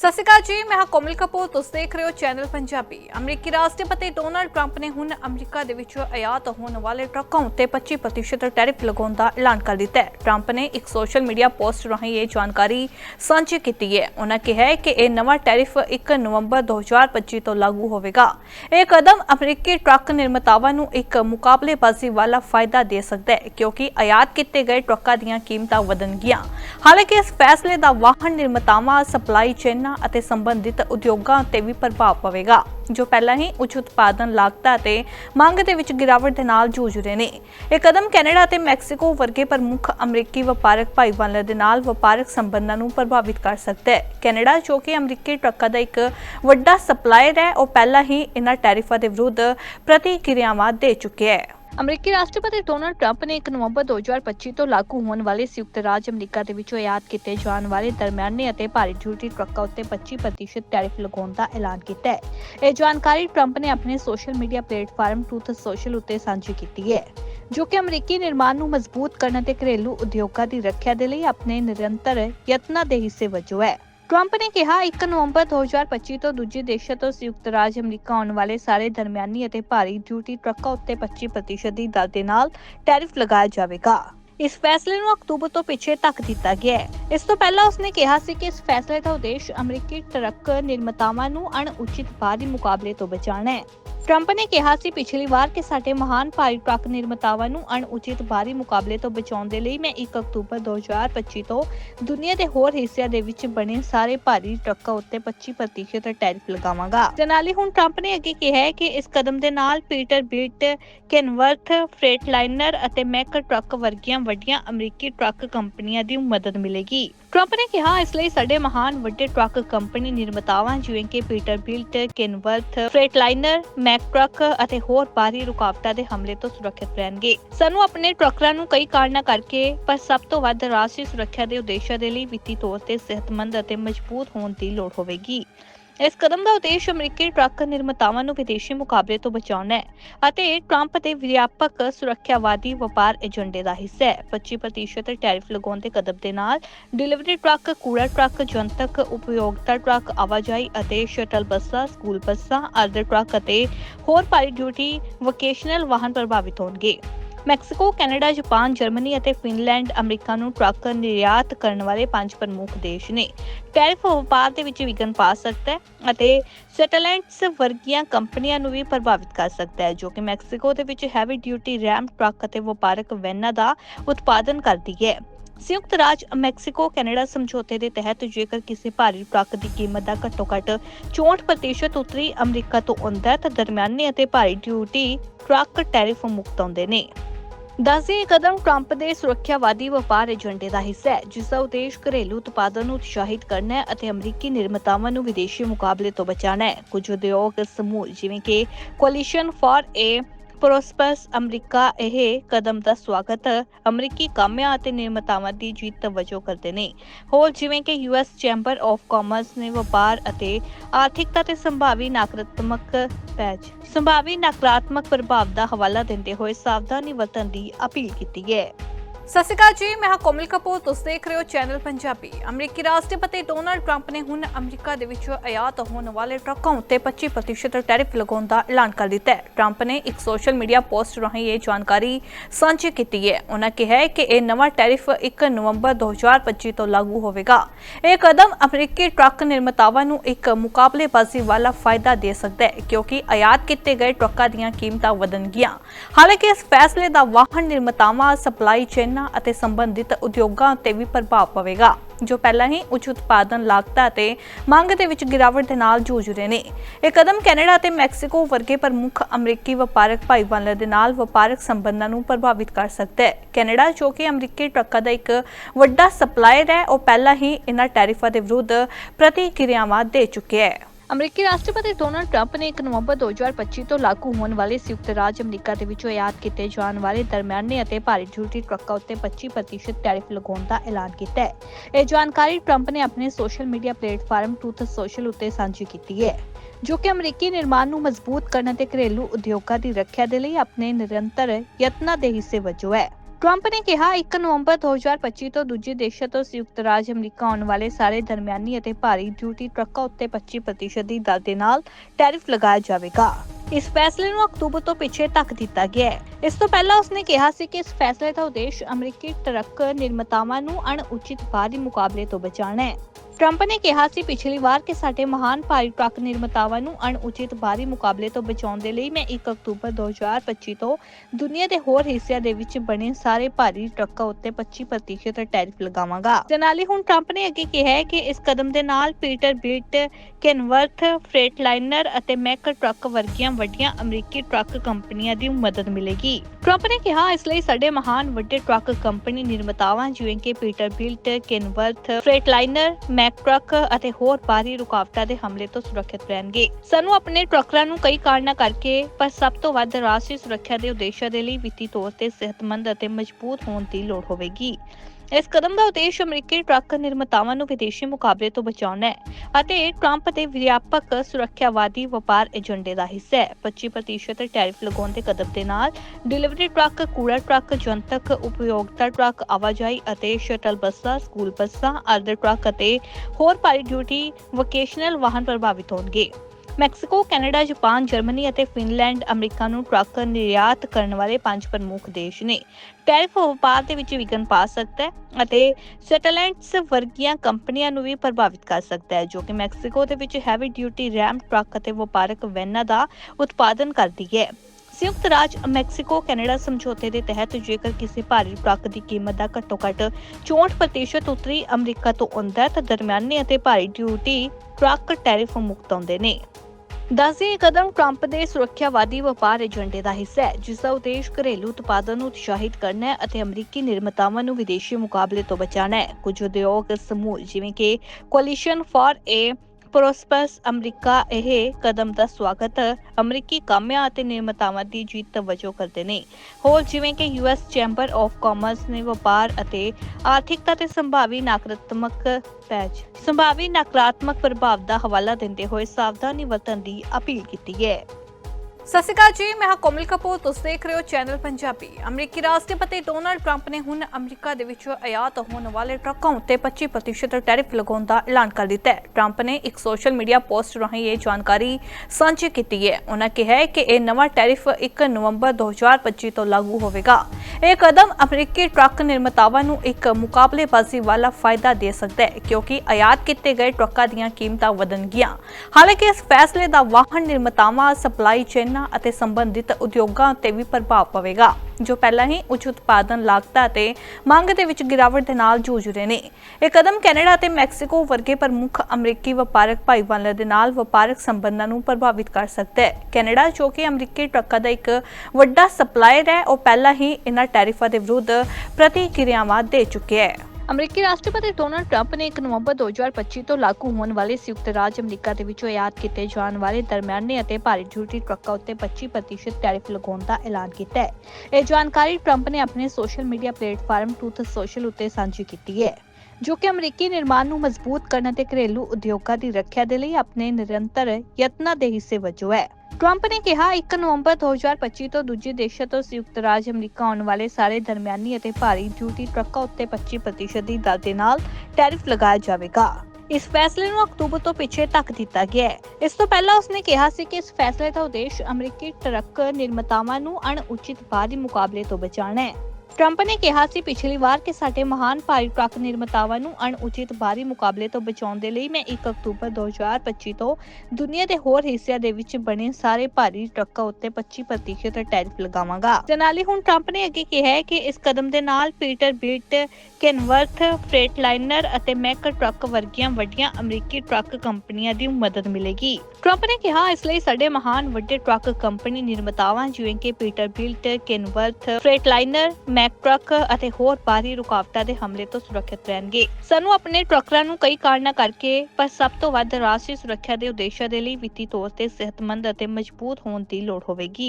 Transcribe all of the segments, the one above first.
ਸਤਿ ਸ਼੍ਰੀ ਅਕਾਲ ਜੀ, ਮੈਂ ਹਾਂ ਕੋਮਲ ਕਪੂਰ, ਤੁਸੀਂ ਦੇਖ ਰਹੇ ਹੋ ਚੈਨਲ ਪੰਜਾਬੀ। ਅਮਰੀਕੀ ਰਾਸ਼ਟਰਪਤੀ ਡੋਨਾਲਡ ਟਰੰਪ ਨੇ ਹੁਣ ਅਮਰੀਕਾ ਦੇ ਵਿੱਚ ਆਯਾਤ ਹੋਣ ਵਾਲੇ ਟਰੱਕਾਂ ਉੱਤੇ 25% ਟੈਰਿਫ ਲਗਾਉਣ ਦਾ ਐਲਾਨ ਕਰ ਦਿੱਤਾ ਹੈ। ਟਰੰਪ ਨੇ ਇੱਕ ਸੋਸ਼ਲ ਮੀਡੀਆ ਪੋਸਟ ਰਾਹੀਂ ਇਹ ਜਾਣਕਾਰੀ ਸਾਂਝੀ ਕੀਤੀ ਹੈ। ਉਹਨਾਂ ਕਿਹਾ ਕਿ ਇਹ ਨਵਾਂ ਟੈਰਿਫ 1 ਨਵੰਬਰ 2025 ਤੋਂ ਲਾਗੂ ਹੋਵੇਗਾ। ਇਹ ਕਦਮ ਅਮਰੀਕੀ ਟਰੱਕ ਨਿਰਮਾਤਾਵਾਂ ਨੂੰ ਇੱਕ ਮੁਕਾਬਲੇਬਾਜ਼ੀ ਵਾਲਾ ਫਾਇਦਾ ਦੇ ਸਕਦਾ ਹੈ, ਕਿਉਂਕਿ ਆਯਾਤ ਕੀਤੇ ਗਏ ਟਰੱਕਾਂ ਦੀਆਂ ਕੀਮਤਾਂ ਵਧਣਗੀਆਂ। ਹਾਲਾਂਕਿ ਇਸ ਫੈਸਲੇ ਦਾ ਵਾਹਨ ਨਿਰਮਾਤਾਵਾਂ, ਸਪਲਾਈ ਚੇਨਾਂ ਅਤੇ ਸੰਬੰਧਿਤ ਉਦਯੋਗਾਂ ਉੱਤੇ ਵੀ ਪ੍ਰਭਾਵ ਪਵੇਗਾ, ਜੋ ਪਹਿਲਾਂ ਹੀ ਉੱਚ ਉਤਪਾਦਨ, ਲਾਗਤਾਂ ਅਤੇ ਮੰਗ ਦੇ ਵਿੱਚ ਗਿਰਾਵਟ ਦੇ ਨਾਲ ਜੂਝ ਰਹੇ ਨੇ। ਇਹ ਕਦਮ ਕੈਨੇਡਾ ਅਤੇ ਮੈਕਸੀਕੋ ਵਰਗੇ ਪ੍ਰਮੁੱਖ ਅਮਰੀਕੀ ਵਪਾਰਕ ਭਾਈਵਾਲਾਂ ਦੇ ਨਾਲ ਵਪਾਰਕ ਸੰਬੰਧਾਂ ਨੂੰ ਪ੍ਰਭਾਵਿਤ ਕਰ ਸਕਦਾ ਹੈ। ਕੈਨੇਡਾ, ਜੋ ਕਿ ਅਮਰੀਕੀ ਟਰੱਕਾਂ ਦਾ ਇੱਕ ਵੱਡਾ ਸਪਲਾਇਰ ਹੈ, ਉਹ ਪਹਿਲਾਂ ਹੀ ਇਹਨਾਂ ਟੈਰਿਫਾਂ ਦੇ ਵਿਰੁੱਧ ਪ੍ਰਤੀਕਿਰਿਆਵਾਂ ਦੇ ਚੁੱਕਿਆ ਹੈ। ਅਮਰੀਕੀ ਰਾਸ਼ਟਰਪਤੀ ਡੋਨਾਲਡ ਟਰੰਪ ਨੇ 1 ਨਵੰਬਰ 2025 ਤੋਂ ਲਾਗੂ ਹੋਣ ਵਾਲੇ ਸੰਯੁਕਤ ਰਾਜ ਅਮਰੀਕਾ ਦੇ ਵਿੱਚੋਂ ਆਯਾਤ ਕੀਤੇ ਜਾਣ ਵਾਲੇ ਦਰਮਿਆਨੇ ਅਤੇ ਭਾਰੀ ਡਿਊਟੀ ਟਰੱਕਾਂ ਉੱਤੇ 25% ਟੈਰਿਫ ਲਗਾਉਣ ਦਾ ਐਲਾਨ ਕੀਤਾ ਹੈ। ਇਹ ਜਾਣਕਾਰੀ ਟਰੰਪ ਨੇ ਆਪਣੇ social media platform Truth Social ਉੱਤੇ ਸਾਂਝੀ ਕੀਤੀ ਹੈ, ਜੋ ਕਿ ਅਮਰੀਕੀ ਨਿਰਮਾਣ ਨੂੰ ਮਜ਼ਬੂਤ ਕਰਨ ਅਤੇ ਘਰੇਲੂ ਉਦਯੋਗਾਂ ਦੀ ਰੱਖਿਆ ਦੇ ਲਈ ਆਪਣੇ ਨਿਰੰਤਰ ਯਤਨਾਂ ਦੇ ਹਿੱਸੇ ਵਜੋਂ ਹੈ। ਟਰੰਪ ਨੇ ਕਿਹਾ 1 ਨਵੰਬਰ 2025 ਤੋਂ ਦੂਜੇ ਦੇਸ਼ਾਂ ਤੋਂ ਸੰਯੁਕਤ ਰਾਜ ਅਮਰੀਕਾ ਆਉਣ ਵਾਲੇ ਸਾਰੇ ਦਰਮਿਆਨੀ ਅਤੇ ਭਾਰੀ ਡਿਊਟੀ ਟਰੱਕਾਂ ਉੱਤੇ 25% ਦੀ ਦਰ ਦੇ ਨਾਲ ਟੈਰਿਫ ਲਗਾਇਆ ਜਾਵੇਗਾ। ਇਸ ਫੈਸਲੇ ਨੂੰ ਅਕਤੂਬਰ ਤੋਂ ਪਿੱਛੇ ਤੱਕ ਦਿੱਤਾ ਗਿਆ ਹੈ। ਇਸ ਤੋਂ ਪਹਿਲਾਂ ਉਸਨੇ ਕਿਹਾ ਸੀ ਕਿ ਇਸ ਫੈਸਲੇ ਦਾ ਉਦੇਸ਼ ਅਮਰੀਕੀ ਟਰੱਕ ਨਿਰਮਾਤਾਵਾਂ ਨੂੰ ਅਣਉਚਿਤ ਬਾਹਰੀ ਮੁਕਾਬਲੇ ਤੋਂ ਬਚਾਉਣਾ ਹੈ। ਟਰੰਪ ਨੇ ਕਿਹਾ ਸੀ ਪਿਛਲੀ ਵਾਰ ਕਿ ਸਾਡੇ ਮਹਾਨ ਭਾਰੀ ਟਰੱਕ ਨਿਰਮਾਤਾਵਾਂ ਨੂੰ ਅਣਉਚਿਤ ਬਾਹਰੀ ਮੁਕਾਬਲੇ ਤੋਂ ਬਚਾਉਣ ਦੇ ਲਈ ਮੈਂ 1 ਅਕਤੂਬਰ 2025 ਤੋਂ ਦੁਨੀਆ ਦੇ ਹੋਰ ਹਿੱਸਿਆਂ ਦੇ ਵਿੱਚ ਬਣੇ ਸਾਰੇ ਭਾਰੀ ਟਰੱਕਾਂ ਉੱਤੇ 25% ਟੈਰਿਫ ਲਗਾਵਾਂਗਾ। ਤੇ ਨਾਲ ਹੀ ਹੁਣ ਟਰੰਪ ਨੇ ਅੱਗੇ ਕਿਹਾ ਹੈ ਕਿ ਇਸ ਕਦਮ ਦੇ ਨਾਲ ਪੀਟਰ ਬਿਟ ਕੈਨਵਰਥ, ਫਰੇਟਲਾਈਨਰ ਅਤੇ ਮੈਕ ਟਰੱਕ ਵਰਗੀਆਂ ਵੱਡੀਆਂ ਅਮਰੀਕੀ ਟਰੱਕ ਕੰਪਨੀਆਂ ਦੀ ਮਦਦ ਮਿਲੇਗੀ। ਟਰੰਪ ਨੇ ਕਿਹਾ, ਇਸ ਲਈ ਸਾਡੇ ਮਹਾਨ ਵੱਡੇ ਟਰੱਕ ਕੰਪਨੀ ਨਿਰਮਾਤਾਵਾਂ ਜਿਵੇਂ ਕਿ Peterbilt Kenworth Mack truck ਅਤੇ ਹੋਰ ਬਾਹਰੀ ਰੁਕਾਵਟਾਂ ਦੇ ਹਮਲੇ ਤੋਂ ਸੁਰੱਖਿਅਤ ਰਹਿਣਗੇ। ਸਾਨੂੰ ਆਪਣੇ ਟਰੱਕਰਾਂ ਨੂੰ ਕਈ ਕਾਰਨਾਂ ਕਰਕੇ, ਪਰ ਸਭ ਤੋਂ ਵੱਧ ਰਾਸ਼ਟਰੀ ਸੁਰੱਖਿਆ ਦੇ ਉਦੇਸ਼ਾਂ ਦੇ ਲਈ ਵਿੱਤੀ ਤੌਰ ਤੇ ਸਿਹਤਮੰਦ ਅਤੇ ਮਜ਼ਬੂਤ ਹੋਣ ਦੀ ਲੋੜ ਹੋਵੇਗੀ। ਇਸ ਕਦਮ ਦਾ ਉਦੇਸ਼ ਅਮਰੀਕੀ ਟਰੱਕ ਨਿਰਮਾਤਾਵਾਂ ਨੂੰ ਵਿਦੇਸ਼ੀ ਮੁਕਾਬਲੇ ਤੋਂ ਬਚਾਉਣਾ ਹੈ ਅਤੇ ਟਰੰਪ ਦੇ ਵਿਆਪਕ ਸੁਰੱਖਿਆਵਾਦੀ ਵਪਾਰ ਏਜੰਡੇ ਦਾ ਹਿੱਸਾ ਹੈ। 25% ਟੈਰਿਫ ਲਗਾਉਣ ਦੇ ਕਦਮ ਦੇ ਨਾਲ ਡਿਲੀਵਰੀ ਟਰੱਕ, ਕੂੜਾ ਟਰੱਕ, ਜਨਤਕ ਉਪਯੋਗਤਾ ਟਰੱਕ, ਆਵਾਜਾਈ ਅਤੇ ਸ਼ਟਲ ਬੱਸਾਂ, ਸਕੂਲ ਬੱਸਾਂ ਆਦਰ ਟਰੱਕ ਅਤੇ ਹੋਰ ਭਾਰੀ ਡਿਊਟੀ ਵੋਕੇਸ਼ਨਲ ਵਾਹਨ ਪ੍ਰਭਾਵਿਤ ਹੋਣਗੇ। ਮੈਕਸੀਕੋ, ਕੈਨੇਡਾ, ਜਾਪਾਨ, ਜਰਮਨੀ ਅਤੇ ਫਿਨਲੈਂਡ ਅਮਰੀਕਾ ਨੂੰ ਟਰੱਕ ਨਿਰਯਾਤ ਕਰਨ ਵਾਲੇ ਪੰਜ ਪ੍ਰਮੁੱਖ ਦੇਸ਼ ਨੇ। ਟੈਰਿਫ ਵਪਾਰ ਦੇ ਵਿੱਚ ਵਿਘਨ ਪਾ ਸਕਦਾ ਹੈ ਅਤੇ ਸੈਟੇਲਾਈਟਸ ਵਰਗੀਆਂ ਕੰਪਨੀਆਂ ਨੂੰ ਵੀ ਪ੍ਰਭਾਵਿਤ ਕਰ ਸਕਦਾ ਹੈ, ਜੋ ਕਿ ਮੈਕਸੀਕੋ ਦੇ ਵਿੱਚ ਹੈਵੀ ਡਿਊਟੀ ਰੈਮ ਟਰੱਕ ਅਤੇ ਵਪਾਰਕ ਵੈਨਾਂ ਦਾ ਉਤਪਾਦਨ ਕਰਦੀ ਹੈ। ਸੰਯੁਕਤ ਰਾਜ ਮੈਕਸੀਕੋ, ਕੈਨੇਡਾ ਸਮਝੌਤੇ ਦੇ ਤਹਿਤ ਜੇਕਰ ਕਿਸੇ ਭਾਰੀ ਟਰੱਕ ਦੀ ਕੀਮਤ ਦਾ ਘੱਟੋ ਘੱਟ 64% ਉੱਤਰੀ ਅਮਰੀਕਾ ਤੋਂ ਆਉਂਦਾ ਹੈ, ਤਾਂ ਦਰਮਿਆਨੇ ਅਤੇ ਭਾਰੀ ਡਿਊਟੀ ਟਰੱਕ ਟੈਰਿਫ ਮੁਕਤ ਆਉਂਦੇ ਨੇ। ਦੱਸਦੇ ਇਹ ਕਦਮ ਟਰੰਪ ਦੇ ਸੁਰੱਖਿਆਵਾਦੀ ਵਪਾਰ ਏਜੰਡੇ ਦਾ ਹਿੱਸਾ ਹੈ ਜਿਸ ਦਾ ਉਦੇਸ਼ ਘਰੇਲੂ ਉਤਪਾਦਨ ਨੂੰ ਉਤਸ਼ਾਹਿਤ ਕਰਨਾ ਹੈ ਅਤੇ ਅਮਰੀਕੀ ਨਿਰਮਾਤਾਵਾਂ ਨੂੰ ਵਿਦੇਸ਼ੀ ਮੁਕਾਬਲੇ ਤੋਂ ਬਚਾਉਣਾ ਹੈ। ਕੁਝ ਉਦਯੋਗ ਸਮੂਹ ਜਿਵੇਂ ਕਿ coalition for a prosperous America ਇਹ ਕਦਮ ਦਾ ਸਵਾਗਤ ਅਮਰੀਕੀ ਕਾਮਿਆਂ ਅਤੇ ਨਿਰਮਾਤਾਵਾਂ ਦੀ ਜਿੱਤ ਵਜੋਂ ਕਰਦੇ ਨੇ। ਹੋਰ ਜਿਵੇਂ ਕਿ ਯੂਐਸ ਚੈਂਬਰ ਆਫ ਕਾਮਰਸ ਨੇ ਵਪਾਰ ਅਤੇ ਆਰਥਿਕਤਾ ਤੇ ਸੰਭਾਵੀ ਨਕਾਰਾਤਮਕ ਪੈਚ, ਸੰਭਾਵੀ ਨਕਾਰਾਤਮਕ ਪ੍ਰਭਾਵ ਦਾ ਹਵਾਲਾ ਦਿੰਦੇ ਹੋਏ ਸਾਵਧਾਨੀ ਵਰਤਣ ਦੀ ਅਪੀਲ ਕੀਤੀ ਹੈ। ਸਤਿ ਸ਼੍ਰੀ ਅਕਾਲ ਜੀ, ਮੈਂ ਹਾਂ ਕੋਮਲ ਕਪੂਰ, ਤੁਸੀਂ ਦੇਖ ਰਹੇ ਹੋ ਚੈਨਲ ਪੰਜਾਬੀ। ਅਮਰੀਕੀ ਰਾਸ਼ਟਰਪਤੀ ਡੋਨਲਡ ਟਰੰਪ ਨੇ ਹੁਣ ਅਮਰੀਕਾ ਦੇ ਵਿੱਚ ਆਯਾਤ ਹੋਣ ਵਾਲੇ ਟਰੱਕਾਂ ਉੱਤੇ 25% ਟੈਰਿਫ ਲਗਾਉਣ ਦਾ ਐਲਾਨ ਕਰ ਦਿੱਤਾ ਹੈ। ਟਰੰਪ ਨੇ ਇੱਕ ਸੋਸ਼ਲ ਮੀਡੀਆ ਪੋਸਟ ਰਾਹੀਂ ਇਹ ਜਾਣਕਾਰੀ ਸਾਂਝੀ ਕੀਤੀ ਹੈ। ਉਹਨਾਂ ਕਿਹਾ ਹੈ ਕਿ ਇਹ ਨਵਾਂ ਟੈਰਿਫ 1 ਨਵੰਬਰ 2025 ਤੋਂ ਲਾਗੂ ਹੋਵੇਗਾ। ਇਹ ਕਦਮ ਅਮਰੀਕੀ ਟਰੱਕ ਨਿਰਮਾਤਾਵਾਂ ਨੂੰ ਇੱਕ ਮੁਕਾਬਲੇਬਾਜ਼ੀ ਵਾਲਾ ਫਾਇਦਾ ਦੇ ਸਕਦਾ ਹੈ, ਕਿਉਂਕਿ ਆਯਾਤ ਕੀਤੇ ਗਏ ਟਰੱਕਾਂ ਦੀਆਂ ਕੀਮਤਾਂ ਵਧਣਗੀਆਂ। ਹਾਲਾਂਕਿ ਇਸ ਫੈਸਲੇ ਦਾ ਵਾਹਨ ਨਿਰਮਾਤਾਵਾਂ, ਸਪਲਾਈ ਚੇਨ ਅਤੇ ਸੰਬੰਧਿਤ ਉਦਯੋਗਾਂ ਉੱਤੇ ਵੀ ਪ੍ਰਭਾਵ ਪਵੇਗਾ, ਜੋ ਪਹਿਲਾਂ ਹੀ ਉੱਚ ਉਤਪਾਦਨ, ਲਾਗਤਾਂ ਅਤੇ ਮੰਗ ਦੇ ਵਿੱਚ ਗਿਰਾਵਟ ਦੇ ਨਾਲ ਜੂਝ ਰਹੇ ਨੇ। ਇਹ ਕਦਮ ਕੈਨੇਡਾ ਅਤੇ ਮੈਕਸੀਕੋ ਵਰਗੇ ਪ੍ਰਮੁੱਖ ਅਮਰੀਕੀ ਵਪਾਰਕ ਭਾਈਵਾਲਾਂ ਦੇ ਨਾਲ ਵਪਾਰਕ ਸੰਬੰਧਾਂ ਨੂੰ ਪ੍ਰਭਾਵਿਤ ਕਰ ਸਕਦਾ ਹੈ। ਕੈਨੇਡਾ, ਜੋ ਕਿ ਅਮਰੀਕੀ ਟਰੱਕਾਂ ਦਾ ਇੱਕ ਵੱਡਾ ਸਪਲਾਇਰ ਹੈ, ਉਹ ਪਹਿਲਾਂ ਹੀ ਇਹਨਾਂ ਟੈਰਿਫਾਂ ਦੇ ਵਿਰੁੱਧ ਪ੍ਰਤੀਕਿਰਿਆਵਾਂ ਦੇ ਚੁੱਕਿਆ ਹੈ। ਅਮਰੀਕੀ ਰਾਸ਼ਟਰਪਤੀ ਡੋਨਲਡ ਟਰੰਪ ਨੇ 1 ਨਵੰਬਰ 2025 ਤੋਂ ਲਾਗੂ ਹੋਣ ਵਾਲੇ ਸੰਯੁਕਤ ਰਾਜ ਅਮਰੀਕਾ ਦੇ ਵਿੱਚੋਂ ਆਯਾਤ ਕੀਤੇ ਜਾਣ ਵਾਲੇ ਦਰਮਿਆਨੇ ਅਤੇ ਭਾਰੀ ਡਿਊਟੀ ਟਰੱਕਾਂ ਉੱਤੇ 25% ਟੈਰਿਫ ਲਗਾਉਣ ਦਾ ਐਲਾਨ ਕੀਤਾ ਹੈ। ਇਹ ਜਾਣਕਾਰੀ ਟਰੰਪ ਨੇ ਆਪਣੇ social media platform Truth Social ਉੱਤੇ ਸਾਂਝੀ ਕੀਤੀ ਹੈ, ਜੋ ਕਿ ਅਮਰੀਕੀ ਨਿਰਮਾਣ ਨੂੰ ਮਜ਼ਬੂਤ ਕਰਨ ਅਤੇ ਘਰੇਲੂ ਉਦਯੋਗਾਂ ਦੀ ਰੱਖਿਆ ਦੇ ਲਈ ਆਪਣੇ ਨਿਰੰਤਰ ਯਤਨਾਂ ਦੇ ਹਿੱਸੇ ਵਜੋਂ ਹੈ। ਟਰੰਪ ਨੇ ਕਿਹਾ 1 ਨਵੰਬਰ 2025 ਤੋਂ ਦੂਜੇ ਦੇਸ਼ਾਂ ਤੋਂ ਸੰਯੁਕਤ ਰਾਜ ਅਮਰੀਕਾ ਆਉਣ ਵਾਲੇ ਸਾਰੇ ਦਰਮਿਆਨੀ ਅਤੇ ਭਾਰੀ ਡਿਊਟੀ ਟਰੱਕਾਂ ਉੱਤੇ 25% ਦੀ ਦਰ ਦੇ ਨਾਲ ਟੈਰਿਫ ਲਗਾਇਆ ਜਾਵੇਗਾ। ਇਸ ਫੈਸਲੇ ਨੂੰ ਅਕਤੂਬਰ ਤੋਂ ਪਿੱਛੇ ਤੱਕ ਦਿੱਤਾ ਗਿਆ ਹੈ। ਇਸ ਤੋਂ ਪਹਿਲਾਂ ਉਸਨੇ ਕਿਹਾ ਸੀ ਕਿ ਇਸ ਫੈਸਲੇ ਦਾ ਉਦੇਸ਼ ਅਮਰੀਕੀ ਟਰੱਕ ਨਿਰਮਾਤਾਵਾਂ ਨੂੰ ਅਣਉਚਿਤ ਬਾਹਰੀ ਮੁਕਾਬਲੇ ਤੋਂ ਬਚਾਉਣਾ ਹੈ। ਟਰੰਪ ਨੇ ਕਿਹਾ ਸੀ, ਪਿਛਲੀ ਵਾਰ ਕਿ ਸਾਡੇ ਮਹਾਨ ਭਾਰੀ ਟਰੱਕ ਨਿਰਮਾਤਾਵਾਂ ਨੂੰ ਅਣਉਚਿਤ ਬਾਹਰੀ ਮੁਕਾਬਲੇ ਤੋਂ ਬਚਾਉਣ ਦੇ ਲਈ ਮੈਂ 1 ਅਕਤੂਬਰ 2025 ਤੋਂ ਦੁਨੀਆ ਦੇ ਹੋਰ ਹਿੱਸਿਆਂ ਦੇ ਵਿੱਚ ਬਣੇ ਸਾਰੇ ਭਾਰੀ ਟਰੱਕਾਂ ਉੱਤੇ 25% ਟੈਰਿਫ ਲਗਾਵਾਂਗਾ। ਤੇ ਨਾਲ ਹੀ ਹੁਣ ਟਰੰਪ ਨੇ ਅੱਗੇ ਕਿਹਾ ਹੈ ਕਿ ਇਸ ਕਦਮ ਦੇ ਨਾਲ ਪੀਟਰ ਬਿਟ ਕੈਨਵਰਥ ਫਰੇਟਲਾਈਨਰ ਅਤੇ ਮੈਕ ਟਰੱਕ ਵਰਗੀਆਂ ਵੱਡੀਆਂ ਅਮਰੀਕੀ ਟਰੱਕ ਕੰਪਨੀਆਂ ਦੀ ਮਦਦ ਮਿਲੇਗੀ। ਟਰੰਪ ਨੇ ਕਿਹਾ, ਇਸ ਲਈ ਸਾਡੇ ਮਹਾਨ ਵੱਡੇ ਟਰੱਕ ਕੰਪਨੀ ਨਿਰਮਾਤਾਵਾਂ ਜਿਵੇਂ ਕਿ Peterbilt Kenworth Freightliner Mack truck ਅਤੇ ਹੋਰ ਬਾਹਰੀ ਰੁਕਾਵਟਾਂ ਦੇ ਹਮਲੇ ਤੋਂ ਸੁਰੱਖਿਅਤ ਰਹਿਣਗੇ। ਸਾਨੂੰ ਆਪਣੇ ਟਰੱਕਾਂ ਨੂੰ ਕਈ ਕਾਰਨਾਂ ਕਰਕੇ, ਪਰ ਸਭ ਤੋਂ ਵੱਧ ਰਾਸ਼ਟਰੀ ਸੁਰੱਖਿਆ ਦੇ ਉਦੇਸ਼ਾਂ ਦੇ ਲਈ ਵਿੱਤੀ ਤੌਰ ਤੇ ਸਿਹਤਮੰਦ ਅਤੇ ਮਜ਼ਬੂਤ ਹੋਣ ਦੀ ਲੋੜ ਹੋਵੇਗੀ। ਇਸ ਕਦਮ ਦਾ ਉਦੇਸ਼ ਅਮਰੀਕੀ ਟਰੱਕ ਨਿਰਮਾਤਾਵਾਂ ਨੂੰ ਵਿਦੇਸ਼ੀ ਮੁਕਾਬਲੇ ਤੋਂ ਬਚਾਉਣਾ ਹੈ ਅਤੇ ਟਰੰਪ ਦੇ ਵਿਆਪਕ ਸੁਰੱਖਿਆਵਾਦੀ ਵਪਾਰ ਏਜੰਡੇ ਦਾ ਹਿੱਸਾ ਹੈ। 25% ਟੈਰਿਫ ਲਗਾਉਣ ਦੇ ਕਦਮ ਦੇ ਨਾਲ ਡਿਲੀਵਰੀ ਟਰੱਕ ਕੂੜਾ ਟਰੱਕ, ਜਨਤਕ ਉਪਯੋਗਤਾ ਟਰੱਕ, ਆਵਾਜਾਈ ਅਤੇ ਸ਼ਟਲ ਬੱਸਾਂ, ਸਕੂਲ ਬੱਸਾਂ ਅਰਧ ਟਰੱਕ ਅਤੇ ਹੋਰ ਭਾਰੀ ਡਿਊਟੀ ਵੋਕੇਸ਼ਨਲ ਵਾਹਨ ਪ੍ਰਭਾਵਿਤ ਹੋਣਗੇ। ਮੈਕਸੀਕੋ, ਕੈਨੇਡਾ, ਜਾਪਾਨ, ਜਰਮਨੀ ਅਤੇ ਫਿਨਲੈਂਡ ਅਮਰੀਕਾ ਨੂੰ ਟਰੱਕ ਨਿਰਯਾਤ ਕਰਨ ਵਾਲੇ ਪੰਜ ਪ੍ਰਮੁੱਖ ਦੇਸ਼ ਨੇ। ਟੈਰਿਫ ਵਪਾਰ ਦੇ ਵਿੱਚ ਵਿਘਨ ਪਾ ਸਕਦਾ ਹੈ ਅਤੇ ਸੈਟੇਲਾਈਟਸ ਵਰਗੀਆਂ ਕੰਪਨੀਆਂ ਨੂੰ ਵੀ ਪ੍ਰਭਾਵਿਤ ਕਰ ਸਕਦਾ ਹੈ, ਜੋ ਕਿ ਮੈਕਸੀਕੋ ਦੇ ਵਿੱਚ ਹੈਵੀ ਡਿਊਟੀ ਰੈਮ ਟਰੱਕ ਅਤੇ ਵਪਾਰਕ ਵੈਨਾਂ ਦਾ ਉਤਪਾਦਨ ਕਰਦੀ ਹੈ। ਸੰਯੁਕਤ ਰਾਜ ਮੈਕਸੀਕੋ, ਕੈਨੇਡਾ ਸਮਝੌਤੇ ਦੇ ਤਹਿਤ ਜੇਕਰ ਕਿਸੇ ਭਾਰੀ ਟਰੱਕ ਦੀ ਕੀਮਤ ਦਾ ਘੱਟੋ ਘੱਟ 64% ਉੱਤਰੀ ਅਮਰੀਕਾ ਤੋਂ ਆਉਂਦਾ ਹੈ, ਤਾਂ ਦਰਮਿਆਨੇ ਅਤੇ ਭਾਰੀ ਡਿਊਟੀ ਟਰੱਕ ਟੈਰਿਫ ਮੁਕਤ ਆਉਂਦੇ ਨੇ। ਦੱਸਦੇ ਇਹ ਕਦਮ ਟਰੰਪ ਦੇ ਸੁਰੱਖਿਆਵਾਦੀ ਵਪਾਰ ਏਜੰਡੇ ਦਾ ਹਿੱਸਾ ਹੈ, ਜਿਸ ਦਾ ਉਦੇਸ਼ ਘਰੇਲੂ ਉਤਪਾਦਨ ਨੂੰ ਉਤਸ਼ਾਹਿਤ ਕਰਨਾ ਹੈ ਅਤੇ ਅਮਰੀਕੀ ਨਿਰਮਾਤਾਵਾਂ ਨੂੰ ਵਿਦੇਸ਼ੀ ਮੁਕਾਬਲੇ ਤੋਂ ਬਚਾਉਣਾ ਹੈ। ਕੁਝ ਉਦਯੋਗ ਸਮੂਹ ਜਿਵੇਂ ਕਿ coalition for a prosperous America ਇਹ ਕਦਮ ਦਾ ਸਵਾਗਤ ਅਮਰੀਕੀ ਕਾਮਿਆਂ ਅਤੇ ਨਿਰਮਾਤਾਵਾਂ ਦੀ ਜਿੱਤ ਵਜੋਂ ਕਰਦੇ ਨੇ। ਹੋਰ ਜਿਵੇਂ ਕਿ ਯੂਐਸ ਚੈਂਬਰ ਆਫ ਕਾਮਰਸ, ਨੇ ਵਪਾਰ ਅਤੇ ਆਰਥਿਕਤਾ ਤੇ ਸੰਭਾਵੀ ਨਕਾਰਾਤਮਕ ਪੈਚ, ਸੰਭਾਵੀ ਨਕਾਰਾਤਮਕ ਪ੍ਰਭਾਵ ਦਾ ਹਵਾਲਾ ਦਿੰਦੇ ਹੋਏ ਸਾਵਧਾਨੀ ਵਰਤਣ ਦੀ ਅਪੀਲ ਕੀਤੀ ਹੈ। ਸਤਿ ਸ਼੍ਰੀ ਅਕਾਲ ਜੀ, ਮੈਂ ਹਾਂ ਕੋਮਲ ਕਪੂਰ, ਤੁਸੀਂ ਦੇਖ ਰਹੇ ਹੋ ਚੈਨਲ ਪੰਜਾਬੀ। ਅਮਰੀਕੀ ਰਾਸ਼ਟਰਪਤੀ ਡੋਨਾਲਡ ਟਰੰਪ ਨੇ ਹੁਣ ਅਮਰੀਕਾ ਦੇ ਵਿੱਚ ਆਯਾਤ ਹੋਣ ਵਾਲੇ ਟਰੱਕਾਂ ਉੱਤੇ 25% ਟੈਰਿਫ ਲਗਾਉਣ ਦਾ ਐਲਾਨ ਕਰ ਦਿੱਤਾ ਹੈ। ਟਰੰਪ ਨੇ ਇੱਕ ਸੋਸ਼ਲ ਮੀਡੀਆ ਪੋਸਟ ਰਾਹੀਂ ਇਹ ਜਾਣਕਾਰੀ ਸਾਂਝੀ ਕੀਤੀ ਹੈ। ਉਹਨਾਂ ਕਿਹਾ ਕਿ ਇਹ ਨਵਾਂ ਟੈਰਿਫ 1 ਨਵੰਬਰ 2025 ਤੋਂ ਲਾਗੂ ਹੋਵੇਗਾ। ਇਹ ਕਦਮ ਅਮਰੀਕੀ ਟਰੱਕ ਨਿਰਮਾਤਾਵਾਂ ਨੂੰ ਇੱਕ ਮੁਕਾਬਲੇਬਾਜ਼ੀ ਵਾਲਾ ਫਾਇਦਾ ਦੇ ਸਕਦਾ ਹੈ, ਕਿਉਂਕਿ ਆਯਾਤ ਕੀਤੇ ਗਏ ਟਰੱਕਾਂ ਦੀਆਂ ਕੀਮਤਾਂ ਵਧਣਗੀਆਂ। ਹਾਲਾਂਕਿ ਇਸ ਫੈਸਲੇ ਦਾ ਵਾਹਨ ਨਿਰਮਾਤਾਵਾਂ, ਸਪਲਾਈ ਚੇਨ ਅਤੇ ਸੰਬੰਧਿਤ ਉਦਯੋਗਾਂ ਉੱਤੇ ਵੀ ਪ੍ਰਭਾਵ ਪਵੇਗਾ, ਜੋ ਪਹਿਲਾਂ ਹੀ ਉੱਚ ਉਤਪਾਦਨ, ਲਾਗਤਾਂ ਅਤੇ ਮੰਗ ਦੇ ਵਿੱਚ ਗਿਰਾਵਟ ਦੇ ਨਾਲ ਜੂਝ ਰਹੇ ਨੇ। ਇਹ ਕਦਮ ਕੈਨੇਡਾ ਅਤੇ ਮੈਕਸੀਕੋ ਵਰਗੇ ਪ੍ਰਮੁੱਖ ਅਮਰੀਕੀ ਵਪਾਰਕ ਭਾਈਵਾਲਾਂ ਦੇ ਨਾਲ ਵਪਾਰਕ ਸੰਬੰਧਾਂ ਨੂੰ ਪ੍ਰਭਾਵਿਤ ਕਰ ਸਕਦਾ ਹੈ। ਕੈਨੇਡਾ, ਜੋ ਕਿ ਅਮਰੀਕੀ ਟਰੱਕਾਂ ਦਾ ਇੱਕ ਵੱਡਾ ਸਪਲਾਇਰ ਹੈ, ਉਹ ਪਹਿਲਾਂ ਹੀ ਇਹਨਾਂ ਟੈਰਿਫਾਂ ਦੇ ਵਿਰੁੱਧ ਪ੍ਰਤੀਕਿਰਿਆਵਾਂ ਦੇ ਚੁੱਕਿਆ ਹੈ। ਅਮਰੀਕੀ ਰਾਸ਼ਟਰਪਤੀ ਡੋਨਾਲਡ ਟਰੰਪ ਨੇ 1 ਨਵੰਬਰ 2025 ਤੋਂ ਲਾਗੂ ਹੋਣ ਵਾਲੇ ਸੰਯੁਕਤ ਰਾਜ ਅਮਰੀਕਾ ਦੇ ਵਿੱਚੋਂ ਆਯਾਤ ਕੀਤੇ ਜਾਣ ਵਾਲੇ ਦਰਮਿਆਨੇ ਅਤੇ ਭਾਰੀ ਡਿਊਟੀ ਟਰੱਕਾਂ ਉੱਤੇ 25% ਟੈਰਿਫ ਲਗਾਉਣ ਦਾ ਐਲਾਨ ਕੀਤਾ ਹੈ। ਇਹ ਜਾਣਕਾਰੀ ਟਰੰਪ ਨੇ ਆਪਣੇ social media platform Truth Social ਉੱਤੇ ਸਾਂਝੀ ਕੀਤੀ ਹੈ, ਜੋ ਕਿ ਅਮਰੀਕੀ ਨਿਰਮਾਣ ਨੂੰ ਮਜ਼ਬੂਤ ਕਰਨ ਅਤੇ ਘਰੇਲੂ ਉਦਯੋਗਾਂ ਦੀ ਰੱਖਿਆ ਦੇ ਲਈ ਆਪਣੇ ਨਿਰੰਤਰ ਯਤਨਾਂ ਦੇ ਹਿੱਸੇ ਵਜੋਂ ਹੈ। ਟਰੰਪ ਨੇ ਕਿਹਾ 1 ਨਵੰਬਰ 2025 ਤੋਂ ਦੂਜੇ ਦੇਸ਼ਾਂ ਤੋਂ ਸੰਯੁਕਤ ਰਾਜ ਅਮਰੀਕਾ ਆਉਣ ਵਾਲੇ ਸਾਰੇ ਦਰਮਿਆਨੀ ਅਤੇ ਭਾਰੀ ਡਿਊਟੀ ਟਰੱਕਾਂ ਉੱਤੇ 25% ਦੀ ਦਰ ਦੇ ਨਾਲ ਟੈਰਿਫ ਲਗਾਇਆ ਜਾਵੇਗਾ। ਇਸ ਫੈਸਲੇ ਨੂੰ ਅਕਤੂਬਰ ਤੋਂ ਪਿੱਛੇ ਧੱਕ ਦਿੱਤਾ ਗਿਆ ਹੈ। ਇਸ ਤੋਂ ਪਹਿਲਾਂ ਉਸਨੇ ਕਿਹਾ ਸੀ ਕਿ ਇਸ ਫੈਸਲੇ ਦਾ ਉਦੇਸ਼ ਅਮਰੀਕੀ ਟਰੱਕ ਨਿਰਮਾਤਾਵਾਂ ਨੂੰ ਅਣਉਚਿਤ ਬਾਹਰੀ ਮੁਕਾਬਲੇ ਤੋਂ ਬਚਾਉਣਾ ਹੈ। ਟਰੰਪ ਨੇ ਕਿਹਾ ਸੀ, ਪਿਛਲੀ ਵਾਰ ਕਿ ਸਾਡੇ ਮਹਾਨ ਭਾਰੀ ਟਰੱਕ ਨਿਰਮਾਤਾਵਾਂ ਨੂੰ ਅਣਉਚਿਤ ਬਾਹਰੀ ਮੁਕਾਬਲੇ ਤੋਂ ਬਚਾਉਣ ਦੇ ਲਈ ਮੈਂ 1 ਅਕਤੂਬਰ 2025 ਤੋਂ ਦੁਨੀਆ ਦੇ ਹੋਰ ਹਿੱਸਿਆਂ ਦੇ ਵਿੱਚ ਬਣੇ ਸਾਰੇ ਭਾਰੀ ਟਰੱਕਾਂ ਉੱਤੇ 25% ਟੈਰਿਫ ਲਗਾਵਾਂਗਾ। ਤੇ ਨਾਲ ਹੀ ਹੁਣ ਟਰੰਪ ਨੇ ਅੱਗੇ ਕਿਹਾ ਹੈ ਕਿ ਇਸ ਕਦਮ ਦੇ ਨਾਲ ਪੀਟਰ ਬਿਟ, ਕੈਨਵਰਥ, ਫਰੇਟਲਾਈਨਰ ਅਤੇ ਮੈਕ ਟਰੱਕ ਵਰਗੀਆਂ ਵੱਡੀਆਂ ਅਮਰੀਕੀ ਟਰੱਕ ਕੰਪਨੀਆਂ ਦੀ ਮਦਦ ਮਿਲੇਗੀ। ਟਰੰਪ ਨੇ ਕਿਹਾ, ਇਸ ਲਈ ਸਾਡੇ ਮਹਾਨ ਵੱਡੇ ਟਰੱਕ ਕੰਪਨੀ ਨਿਰਮਾਤਾਵਾਂ ਜਿਵੇਂ ਕਿ Peterbilt Kenworth, Freightliner Mack truck ਅਤੇ ਹੋਰ ਭਾਰੀ ਰੁਕਾਵਟਾਂ ਦੇ ਹਮਲੇ ਤੋਂ ਸੁਰੱਖਿਅਤ ਰਹਿਣਗੇ। ਸਾਨੂੰ ਆਪਣੇ ਟਰੱਕਾਂ ਨੂੰ ਕਈ ਕਾਰਨਾਂ ਕਰਕੇ, ਪਰ ਸਭ ਤੋਂ ਵੱਧ ਰਾਸ਼ਟਰੀ ਸੁਰੱਖਿਆ ਦੇ ਉਦੇਸ਼ਾਂ ਦੇ ਲਈ ਵਿੱਤੀ ਤੌਰ ਤੇ ਸਿਹਤਮੰਦ ਅਤੇ ਮਜ਼ਬੂਤ ਹੋਣ ਦੀ ਲੋੜ ਹੋਵੇਗੀ।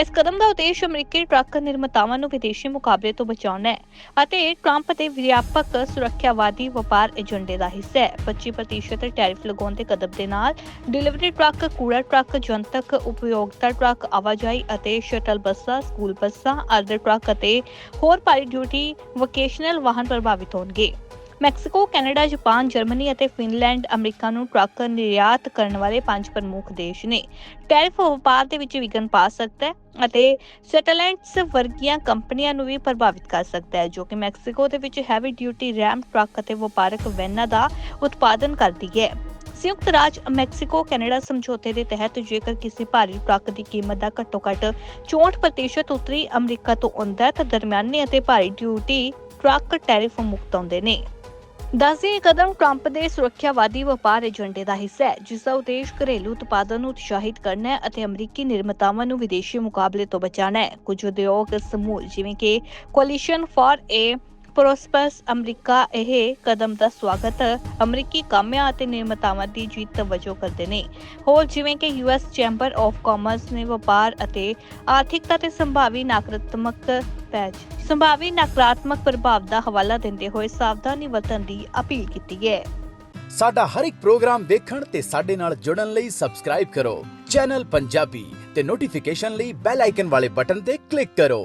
ਇਸ ਕਦਮ ਦਾ ਉਦੇਸ਼ ਅਮਰੀਕੀ ਟਰੱਕ ਨਿਰਮਾਤਾਵਾਂ ਨੂੰ ਵਿਦੇਸ਼ੀ ਮੁਕਾਬਲੇ ਤੋਂ ਬਚਾਉਣਾ ਹੈ ਅਤੇ ਟਰੰਪ ਦੇ ਵਿਆਪਕ ਸੁਰੱਖਿਆਵਾਦੀ ਵਪਾਰ ਏਜੰਡੇ ਦਾ ਹਿੱਸਾ ਹੈ। 25% ਟੈਰਿਫ ਲਗਾਉਣ ਦੇ ਕਦਮ ਦੇ ਨਾਲ ਡਿਲੀਵਰੀ ਟਰੱਕ ਕੂੜਾ ਟਰੱਕ, ਜਨਤਕ ਉਪਯੋਗਤਾ ਟਰੱਕ, ਆਵਾਜਾਈ ਅਤੇ ਸ਼ਟਲ ਬੱਸਾਂ, ਸਕੂਲ ਬੱਸਾਂ, ਅਰਧ ਟਰੱਕ ਅਤੇ ਹੋਰ ਭਾਰੀ ਡਿਊਟੀ ਵੋਕੇਸ਼ਨਲ ਵਾਹਨ ਪ੍ਰਭਾਵਿਤ ਹੋਣਗੇ। ਮੈਕਸੀਕੋ, ਕੈਨੇਡਾ, ਜਾਪਾਨ, ਜਰਮਨੀ ਅਤੇ ਫਿਨਲੈਂਡ ਅਮਰੀਕਾ ਨੂੰ ਟਰੱਕ ਨਿਰਯਾਤ ਕਰਨ ਵਾਲੇ ਪੰਜ ਪ੍ਰਮੁੱਖ ਦੇਸ਼ ਨੇ। ਟੈਰਿਫ ਵਪਾਰ ਦੇ ਵਿੱਚ ਵਿਘਨ ਪਾ ਸਕਦਾ ਹੈ ਅਤੇ ਸੈਟੇਲਾਈਟਸ ਵਰਗੀਆਂ ਕੰਪਨੀਆਂ ਨੂੰ ਵੀ ਪ੍ਰਭਾਵਿਤ ਕਰ ਸਕਦਾ ਹੈ, ਜੋ ਕਿ ਮੈਕਸੀਕੋ ਦੇ ਵਿੱਚ ਹੈਵੀ ਡਿਊਟੀ ਰੈਮ ਟਰੱਕ ਅਤੇ ਵਪਾਰਕ ਵੈਨਾਂ ਦਾ ਉਤਪਾਦਨ ਕਰਦੀ ਹੈ। ਸੰਯੁਕਤ ਰਾਜ ਮੈਕਸੀਕੋ, ਕੈਨੇਡਾ ਸਮਝੌਤੇ ਦੇ ਤਹਿਤ ਜੇਕਰ ਕਿਸੇ ਭਾਰੀ ਟਰੱਕ ਦੀ ਕੀਮਤ ਦਾ ਘੱਟੋ ਘੱਟ 64% ਉੱਤਰੀ, ਅਮਰੀਕਾ ਤੋਂ ਆਉਂਦਾ ਹੈ ਤਾਂ ਦਰਮਿਆਨੇ ਅਤੇ ਭਾਰੀ ਡਿਊਟੀ ਟਰੱਕ ਟੈਰਿਫ ਮੁਕਤ ਆਉਂਦੇ ਨੇ। ਦੱਸਦੇ ਇਹ ਕਦਮ ਟਰੰਪ ਦੇ ਸੁਰੱਖਿਆਵਾਦੀ ਵਪਾਰ ਏਜੰਡੇ ਦਾ ਹਿੱਸਾ ਹੈ ਜਿਸ ਦਾ ਉਦੇਸ਼ ਘਰੇਲੂ ਉਤਪਾਦਨ ਨੂੰ ਉਤਸ਼ਾਹਿਤ ਕਰਨਾ ਹੈ ਅਤੇ ਅਮਰੀਕੀ ਨਿਰਮਾਤਾਵਾਂ ਨੂੰ ਵਿਦੇਸ਼ੀ ਮੁਕਾਬਲੇ ਤੋਂ ਬਚਾਉਣਾ ਹੈ। ਕੁਝ ਉਦਯੋਗ ਸਮੂਹ ਜਿਵੇਂ ਕਿ coalition for a prosperous America ਇਹ ਕਦਮ ਦਾ ਸਵਾਗਤ ਅਮਰੀਕੀ ਕਾਮਿਆਂ ਅਤੇ ਨਿਰਮਾਤਾਵਾਂ ਦੀ ਜਿੱਤ ਵਜੋਂ ਕਰਦੇ ਨੇ। ਹੋਰ ਜਿਵੇਂ ਕਿ ਯੂਐਸ ਚੈਂਬਰ ਆਫ ਕਾਮਰਸ ਨੇ ਵਪਾਰ ਅਤੇ ਆਰਥਿਕਤਾ ਤੇ ਸੰਭਾਵੀ ਨਕਾਰਾਤਮਕ ਪੈਚ, ਸੰਭਾਵੀ ਨਕਾਰਾਤਮਕ ਪ੍ਰਭਾਵ ਦਾ ਹਵਾਲਾ ਦਿੰਦੇ ਹੋਏ ਸਾਵਧਾਨੀ ਵਰਤਣ ਦੀ ਅਪੀਲ ਕੀਤੀ ਹੈ। ਸਾਡਾ ਹਰ ਇੱਕ ਪ੍ਰੋਗਰਾਮ ਦੇਖਣ ਤੇ ਸਾਡੇ ਨਾਲ ਜੁੜਨ ਲਈ ਸਬਸਕ੍ਰਾਈਬ ਕਰੋ। ਚੈਨਲ ਪੰਜਾਬੀ ਤੇ ਨੋਟੀਫਿਕੇਸ਼ਨ ਲਈ ਬੈਲ ਆਈਕਨ ਵਾਲੇ ਬਟਨ ਤੇ ਕਲਿੱਕ ਕਰੋ।